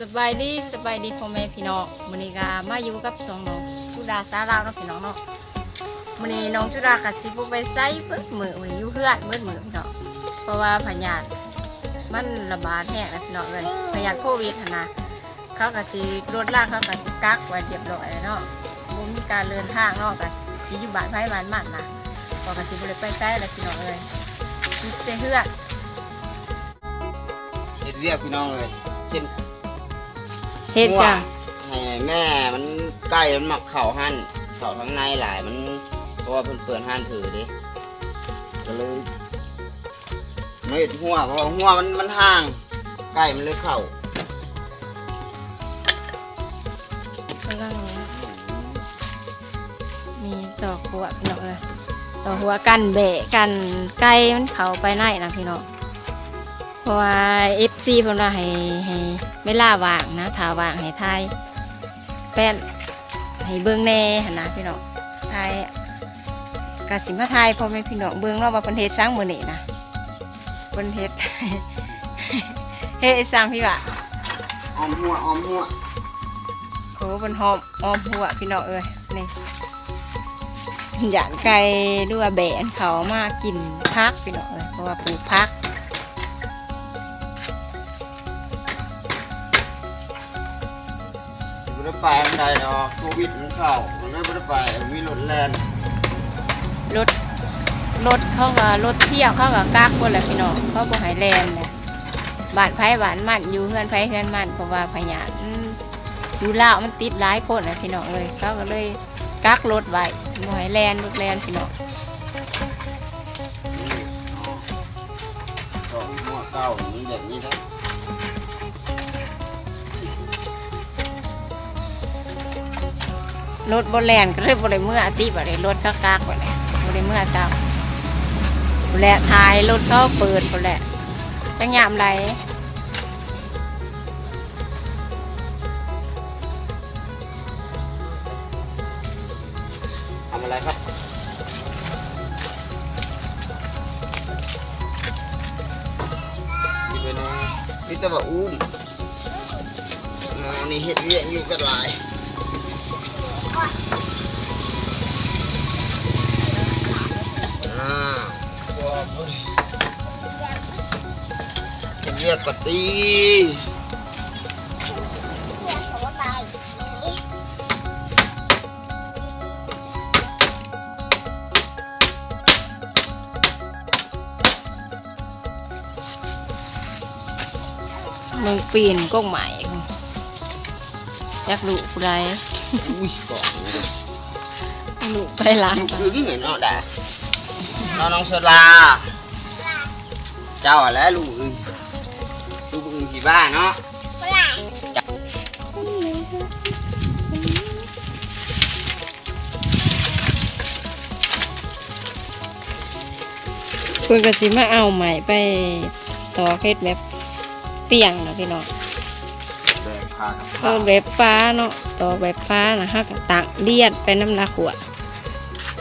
สบายดีสบายดีพ่อแม่พี่น้องมือนี้ก็มาอยู่กับสองน้องสุดาสาลาวเนาะพี่น้องเนาะมือนี้น้องสุดาก็สิบ่ไปไสเบิดมือมือนี้อยู่เฮือนเบิดมือพี่น้องเพราะว่าพยาธิมันระบาดแห้งแล้วพี่น้องเลยพยาธิโควิดหั่นนะเขาก็สิลดล่างเขาก็สิกักไว้เรียบร้อยเนาะบ่มีการเดินทางเนาะก็สิอยู่บ้านไผบ้านมันนะก็ก็สิบ่ได้ไปไสแล้วพี่น้องเอ้ยอยู่แต่เฮือนเฮ็ดเรียกพี่น้องเลยเห็น เฮ็ดจ้ะ ให้แม่มันใกล้มันหมักเข่าหั่นเข่าทั้งในหลายมันเพราะว่าเพิ่นเปิดหั่นถือดิก็เลยไม่เห็นหัวเพราะว่าหัวมันมันห่างใกล้มันเลยเข่ากำลังมีต่อหัวพี่น้องเลยต่อหัวกันเบะกันไก่มันเขาไปไหนนะพี่น้อง เพราะว่าเอฟซีเพิ่นว่าให้ให้เวลาว่างนะถ้าว่างให้ทายแป้นให้เบิ่งแหน่หั่นนะพี่น้องทายกสิมาทายพ่อแม่พี่น้องเบิ่งเนาะว่าเพิ่นเฮ็ดสร้างมื้อนี้นะเพิ่นเฮ็ดเฮ็ดสร้างพี่ว่าออมหัวออมหัวโอ้เป็นหอมหอมหัวพี่น้องเอ้ยนี่หยานไก่ด้วยแบนเขามากินพักพี่น้องเอ้ยเพราะว่าปลูกพัก ได้ไปมันได้ดอกโควิดมันเข้ามันเลยบ่ได้ไปมีรถแล่นรถรถเขาก็รถเที่ยวเขาก็กักคนแหละพี่น้องเขาบ่ให้แลนเลยบานไผ่บานมันอยู่เฮือนไผ่เฮือนมันเพราะว่าพยานอยู่ลาวมันติดหลายคนนะพี่น้องเลยเขาก็เลยกักรถไว้บ่ให้แลนรถแลนพี่น้องก็หัวเก่ามันแบบนี้นะ รถบนแลนก็เลยบริเมื่ออาทิตย์บริรถก็กากไปเลยบริเมื่อเจ้าแหละท้ายรถก็เปิดหมดแหละจังยามไรทำอะไรครับนี่เป็นนี่แต่ว่าอุ้มอ่านี่เฮ็ดเวียกอยู่กันหลายอ่า เฮ็ดเวียกกตีมึงปีนก้งใหม่อยากลูกไร อุ้ยเกาะอยู่เลยลูกไปหล้างลูกอึ้งเหมือนเนาะด่าน้องน้องสลา เจ้าอะไรลูกอึ้งลูกอึ้งผีบ้าเนาะเพื่อนก็สิมาเอาใหม่ไปต่อเพชรแบบเตียงนะพี่น้อง แบกพากับเออแบบฟ้าเนาะต่อแบบฟ้านะฮะกับตักเลียดไปน้ำหนักหัว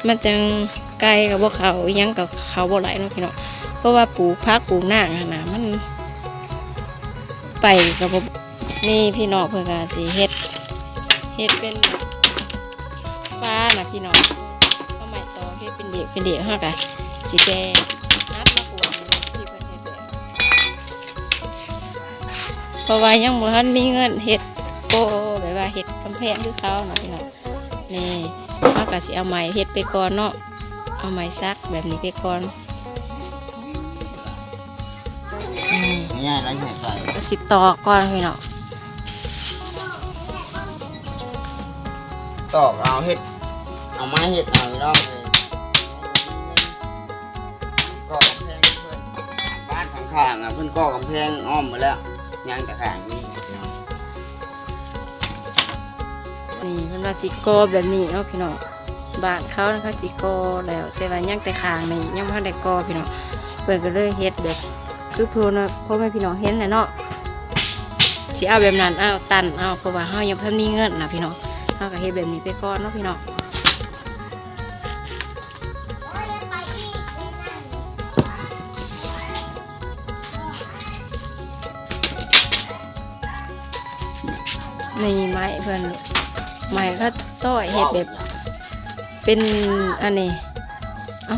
มันจังไกลกับพวกเขาอิหยังกับเขาบ่ไหลเนาะพี่เน้องเพราะว่าปลูกพักปลูกหน้าหั้นะมัน ไปกับบ่นี่พี่น้องเพื่อนก็สิเฮ็ดเฮ็ดเป็นฟ้านะพี่น้องก็ไม่ต่อเฮ็ดเป็นเด็กเป็นเด็กฮะกะสิแดม เพราะว่ายังบ่ทันมีเงินเฮ็ดโอ้แบบว่าเห็ดกำแพงคือเขาเนาะพี่น้องนี่เขาก็สิเอาไม้เห็ดไปก่อนเนาะเอาไม้ซักแบบนี้ไปก่อนอืมง่ายไรใหญ่ใส่ก็สิต่อก่อนพี่น้องตอกเอาเห็ดเอาไม้เห็ดเอาไม่ต้องเลยก็กำแพงเพื่อนบ้านข้างๆอะเพื่อนก็กำแพงอ้อมหมาแล้ว ยังแต่ข้างนี่นี่เป็นว่าสิโกแบบนี้เนาะพี่น้องบ้านเขาเขาสิโกแล้ว แต่ว่ายังแต่ขางนี่ยังไม่ได้กอพี่น้องเปิดก็เลยเฮ็ดแบบคือพูนะพ่อแม่พี่น้องเห็นแหละเนาะสิเอาแบบนั้นเอาตันเอาเพราะว่าเฮายังเพิ่มมีเงินนะพี่น้องเฮาก็เฮ็ดแบบนี้ไปก่อนเนาะพี่น้อง นี่ไม้เพื่อนไม้ก็ซ้อยเห็ดแบบ เป็นอันนี้เอ้า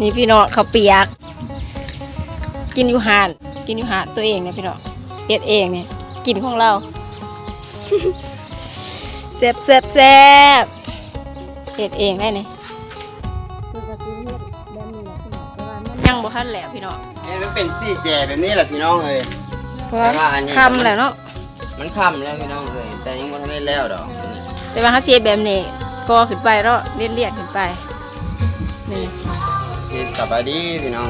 นี่พี่น้องเขาวเปียก กินอยู่หานกินอยู่หานตัวเองเนี่ยพี่น้องเฮ็ดเองเนี่ยกินของเราแซ่บแซ่บแซ่บเฮ็ดเองได้เนี่ยยังบ่ทันแล้วพี่น้องนี่มันเป็นซี่แจแบบนี้แหละพี่น้องเอ้ยเพราะว่าแต่ว่าอันนี้คำแล้วเนาะ มันค่ำแล้วพี่น้องเอ้ยแต่ยังไม่ทันได้แล้วดอกแต่ว่าเขาเสียแบบนี้ก็ขึ้นไปแล้วเลียดเลียดขึ้นไปนี่ นี่สบายดีพี่น้อง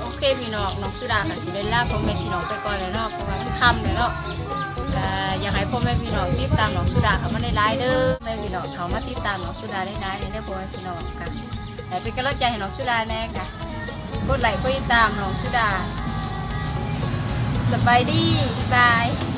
โอเคพี่น้องน้องสุดาค่ะสิได้ลาพ่อแม่พี่น้องไปก่อนเลยเนาะเพราะว่ามันค่ำเลยเนาะก็อยากให้พ่อแม่พี่น้องติดตามน้องสุดาเขามาได้ไลน์เด้อแม่พี่น้องเขามาติดตามน้องสุดาได้ไลน์ได้อพ่อแม่พี่น้องค่ะแต่เป็นกำลังใจให้น้องสุดาแน่ค่ะกดไลค์กดติดตามน้องสุดา สบายดีบ๊ายบาย